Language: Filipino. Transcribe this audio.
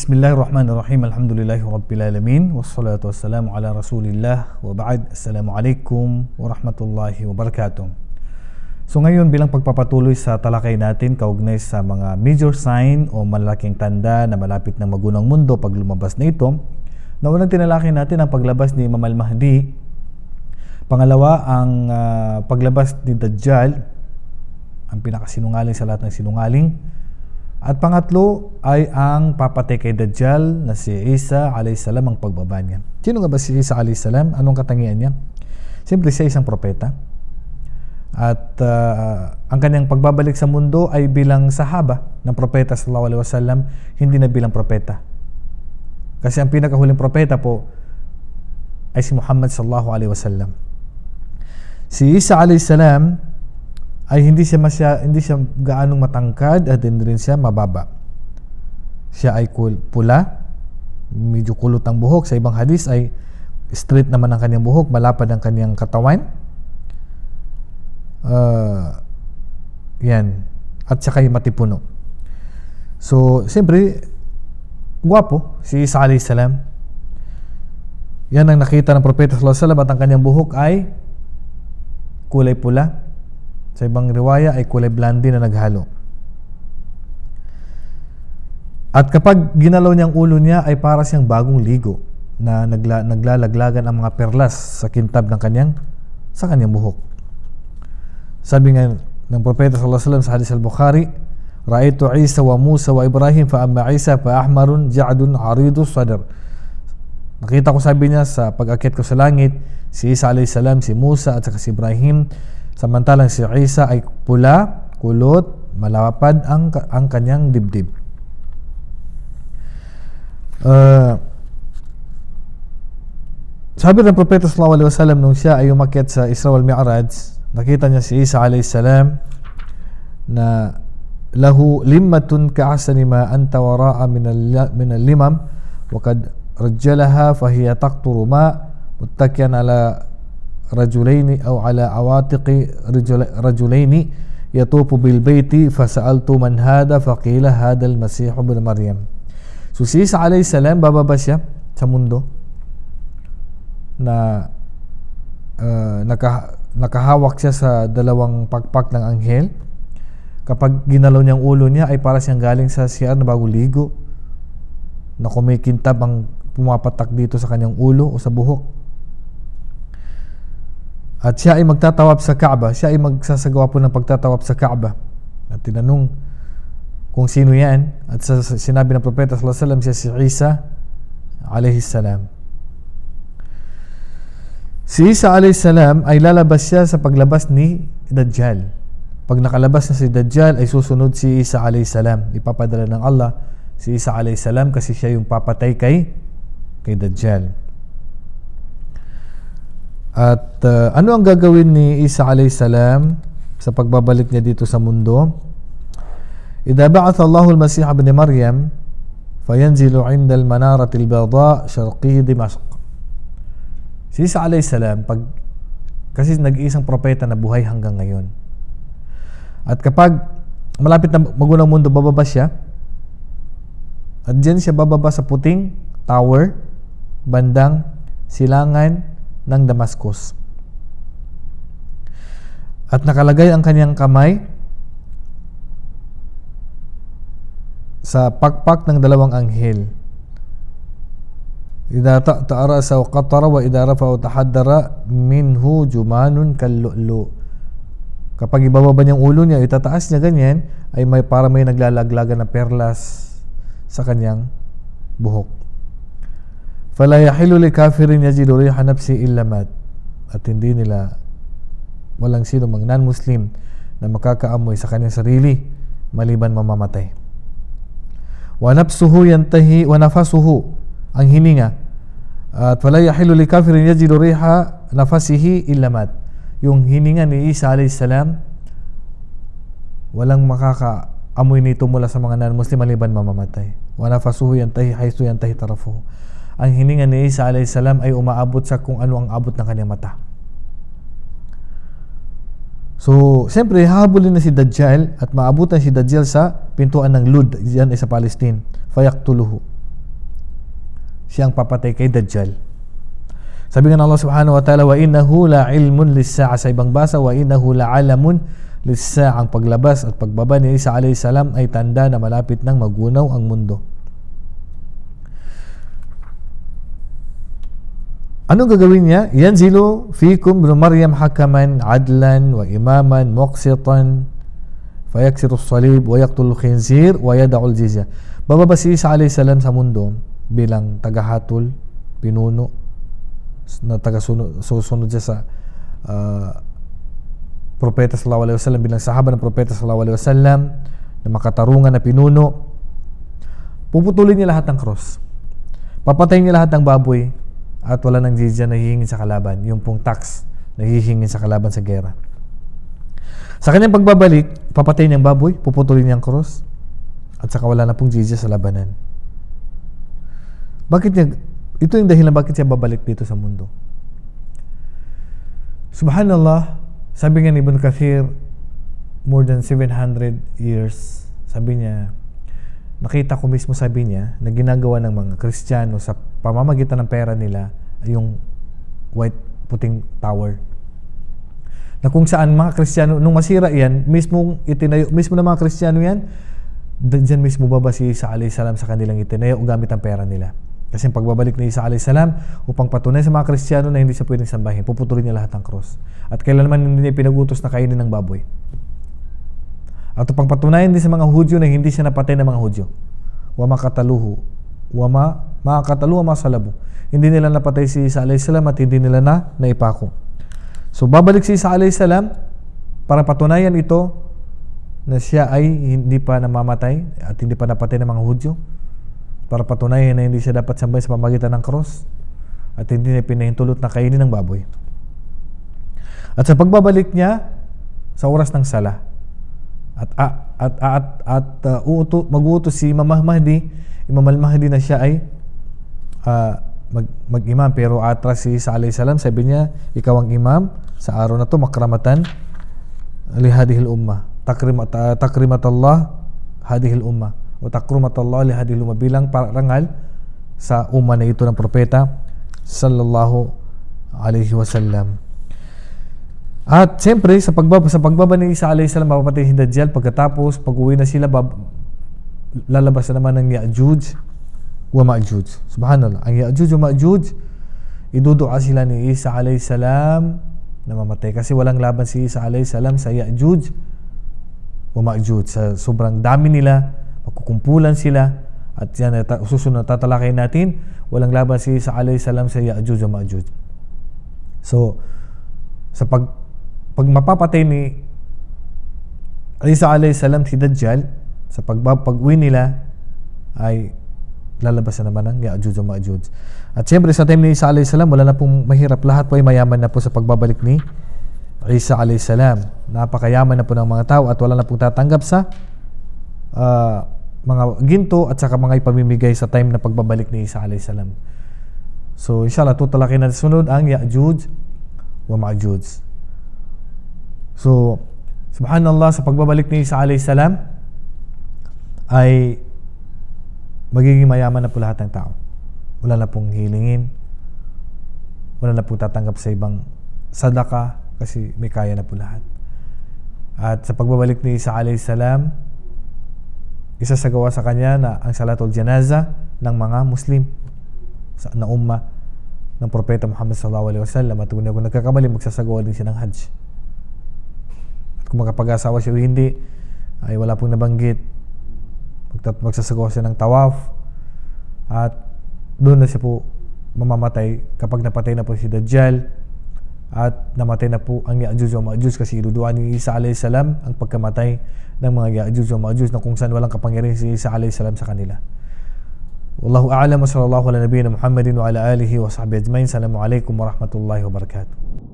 Bismillahirrahmanirrahim. Alhamdulillahi Rabbil Alamin. Wassalatu wassalamu ala Rasulillah. Wa ba'd. Assalamualaikum warahmatullahi wabarakatuh. So ngayon bilang pagpapatuloy sa talakay natin kaugnay sa mga major sign o malaking tanda na malapit ng magunang mundo pag lumabas na ito, na unang tinalakay natin ang paglabas ni Imam al-Mahdi. Pangalawa, ang uh, paglabas ni Dajjal, ang pinakasinungaling sa lahat ng sinungaling. At pangatlo ay ang papatay kay Dajjal na si Isa alayhisalam ang pagbaba niya. Sino nga ba si Isa alayhisalam? Anong katangian niya? Siyempre siya isang propeta. At uh, ang kanyang pagbabalik sa mundo ay bilang sahaba ng propeta sallallahu alaihi wasallam, hindi na bilang propeta. Kasi ang pinakahuling propeta po ay si Muhammad sallallahu alaihi wasallam. Si Isa alayhisalam ay hindi siya masya, hindi siya gaanong matangkad at hindi rin siya mababa. Siya ay pula, medyo kulot ang buhok. Sa ibang hadis ay straight naman ang kanyang buhok, malapad ang kanyang katawan. Uh, yan. At saka yung matipuno. So, siyempre, guwapo, si Isa alayhi salam. Yan ang nakita ng Propeta sallallahu alaihi wasallam at ang kanyang buhok ay kulay pula sa ibang riwaya ay kulay blondie na naghalo. At kapag ginalaw niyang ulo niya ay para siyang bagong ligo na nagla, naglalaglagan ang mga perlas sa kintab ng kanyang sa kanyang buhok. Sabi nga ng propeta sallallahu alaihi wasallam sa hadis al-Bukhari, Ra'aytu Isa wa Musa wa Ibrahim fa amma Isa fa ahmarun ja'dun aridu sadr. Nakita ko sabi niya sa pag-akyat ko sa langit, si Isa alayhi salam, si Musa at saka si Ibrahim Samantalang si Isa ay pula, kulot, malapad ang, ang kanyang dibdib. Uh, sabi ng Propeta sallallahu alaihi wasallam nung siya ay umakyat sa Isra wal Mi'raj, nakita niya si Isa alayhi salam na lahu limmatun ka'asani ma anta wara'a min al-limam wa qad rajjalaha fa hiya taqturu ma muttakiyan ala رجلين أو على عواتق رجل رجلين يطوف بالبيت فسألت من هذا فقيل هذا المسيح ابن مريم So si Isa alayhi salam bababa siya sa mundo na uh, naka, nakahawak siya sa dalawang pakpak ng anghel. Kapag ginalaw niyang ulo niya ay para siyang galing sa CR na bago ligo na kumikintab ang pumapatak dito sa kanyang ulo o sa buhok. At siya ay magtatawap sa Kaaba. Siya ay magsasagawa po ng pagtatawap sa Kaaba. At tinanong kung sino yan. At sa, sinabi ng Propeta sallallahu alaihi wasallam siya si Isa alayhi salam. Si Isa alayhi salam ay lalabas siya sa paglabas ni Dajjal. Pag nakalabas na si Dajjal ay susunod si Isa alayhi salam. Ipapadala ng Allah si Isa alayhi salam kasi siya yung papatay kay kay Dajjal. At uh, ano ang gagawin ni Isa alayhi salam sa pagbabalik niya dito sa mundo? Idza ba'atha Allahu al-Masih ibn Maryam fayanzilu 'inda al-manarati al-bayda sharqi Dimashq. Si Isa alayhi salam pag kasi nag-iisang propeta na buhay hanggang ngayon. At kapag malapit na magunang mundo bababa siya at diyan siya bababa sa puting tower bandang silangan ng Damascus. At nakalagay ang kanyang kamay sa pakpak ng dalawang anghel. إذا تأرأس وقطر وإذا رفع تحدر منه جمان كاللؤلؤ Kapag ibababa niyang ulo niya, itataas niya ganyan, ay may para may naglalaglagan na perlas sa kanyang buhok. Fala yahilu li kafirin yajidu riha nafsi illa mat. At hindi nila walang sino mang non-Muslim na makakaamoy sa kanyang sarili maliban mamamatay. Wa nafsuhu yantahi wa nafasuhu ang hininga at wala yahilu li kafirin yajidu riha nafasihi illa mat. Yung hininga ni Isa alayhis salam walang makakaamoy nito mula sa mga non-Muslim maliban mamamatay. Wa nafasuhu yantahi haythu yantahi tarafuhu ang hininga ni Isa salam ay umaabot sa kung ano ang abot ng kanyang mata. So, siyempre, hahabulin na si Dajjal at maabutan si Dajjal sa pintuan ng Lud, diyan ay sa Palestine. Fayaktuluhu. siyang papatay kay Dajjal. Sabi nga ng Allah subhanahu wa ta'ala, wa innahu la ilmun lis-sa'a sa ibang basa, wa innahu la alamun lis-sa'a ang paglabas at pagbaba ni Isa salam ay tanda na malapit nang magunaw ang mundo. Anong gagawin niya? Yanzilu fikum ibn Maryam hakaman adlan wa imaman muqsitan fayaksiru salib wa yaqtulu khinzir wa yada'u al-jizya. Bababa si Isa alayhi salam sa mundo bilang tagahatol, pinuno, na tagasunod siya sa uh, propeta sallallahu alaihi wasallam bilang sahaba ng propeta sallallahu alaihi wasallam na makatarungan na pinuno puputulin niya lahat ng cross papatayin niya lahat ng baboy at wala nang jizya na hihingin sa kalaban. Yung pong tax na hihingin sa kalaban sa gera. Sa kanyang pagbabalik papatayin niya ang baboy puputulin niya ang cross at saka wala na pong jizya sa labanan. Bakit niya ito yung dahilan bakit siya babalik dito sa mundo. Subhanallah, sabi nga ni Ibn Kathir, more than 700 years, sabi niya, nakita ko mismo sabi niya, na ginagawa ng mga Kristiyano sa pamamagitan ng pera nila, yung white puting tower. Na kung saan mga Kristiyano, nung masira yan, mismo itinayo, mismo ng mga Kristiyano yan, dyan mismo babasi sa alayhi salam sa kanilang itinayo gamit ang pera nila. Kasi pagbabalik ni Isa alayhi salam upang patunay sa mga Kristiyano na hindi siya pwedeng sambahin, puputulin niya lahat ng cross. At kailanman hindi niya pinagutos na kainin ng baboy. At upang patunayan din sa mga Hudyo na hindi siya napatay ng mga Hudyo. Wa makataluhu. Wa ma, makataluhu ma salabu. Hindi nila napatay si Isa alayhi salam at hindi nila na naipako. So babalik si Isa alayhi salam para patunayan ito na siya ay hindi pa namamatay at hindi pa napatay ng mga Hudyo para patunayan na hindi siya dapat sambay sa pamagitan ng cross at hindi niya pinahintulot na kainin ng baboy. At sa pagbabalik niya sa oras ng sala at at at at, at uh, uuto, mag-uutos si Imam Mahdi, Imam al-Mahdi na siya ay uh, mag, mag-imam pero atras si Isa alayhi salam sabi niya ikaw ang imam sa araw na to makramatan li hadhihi ummah. Takrimat uh, takrimat Allah hadhihi ummah. O takrumatallah li hadhihi umma bilang parangal sa umma na ito ng propeta sallallahu alaihi wasallam. At siyempre sa pagbaba sa pagbaba ni Isa alayhi salam mapapatay si Dajjal. Pagkatapos pag-uwi na sila bab, lalabas na naman ng Ya'juj wa Ma'juj. Subhanallah. Ang Ya'juj wa Ma'juj idudua sila ni Isa alayhi salam na mamatay kasi walang laban si Isa alayhi salam sa Ya'juj wa Ma'juj sa sobrang dami nila magkukumpulan sila at yan at susunod tatalakay natin walang laban si Isa alayhi salam sa Ya'juj o Ma'juj so sa pag pag mapapatay ni Isa alayhi salam si Dajjal sa pagpag-uwi nila ay lalabas na naman ng Ya'juj o Ma'juj at siyempre sa time ni Isa alayhi wala na pong mahirap lahat po ay mayaman na po sa pagbabalik ni Isa alayhi napakayaman na po ng mga tao at wala na pong tatanggap sa uh, mga ginto at saka mga ipamimigay sa time na pagbabalik ni Isa alayhi. So inshallah tutalakin natin sunod ang Ya'juj wa Ma'juj. So subhanallah sa pagbabalik ni Isa alayhi salam ay magiging mayaman na po lahat ng tao. Wala na pong hilingin. Wala na pong tatanggap sa ibang sadaka kasi may kaya na po lahat. At sa pagbabalik ni Isa alayhi salam, isasagawa sa kanya na ang salatul janaza ng mga Muslim sa, na umma ng propeta Muhammad sallallahu alaihi wasallam at kung nagkakamali magsasagawa din siya ng Hajj. At kung makapag-asawa siya o hindi ay wala pong nabanggit. Magtat magsasagawa siya ng tawaf at doon na siya po mamamatay kapag napatay na po si Dajjal at namatay na po ang Ya'juj o Ma'juj kasi iduduan ni Isa alayhi salam ang pagkamatay ng mga Ya'juj o Ma'juj na kung saan walang kapangyarihan si Isa alayhi salam sa kanila. Wallahu a'lam wa sallallahu ala nabiyyina Muhammadin wa ala alihi wa sahbihi ajmain. Assalamu alaikum warahmatullahi wabarakatuh.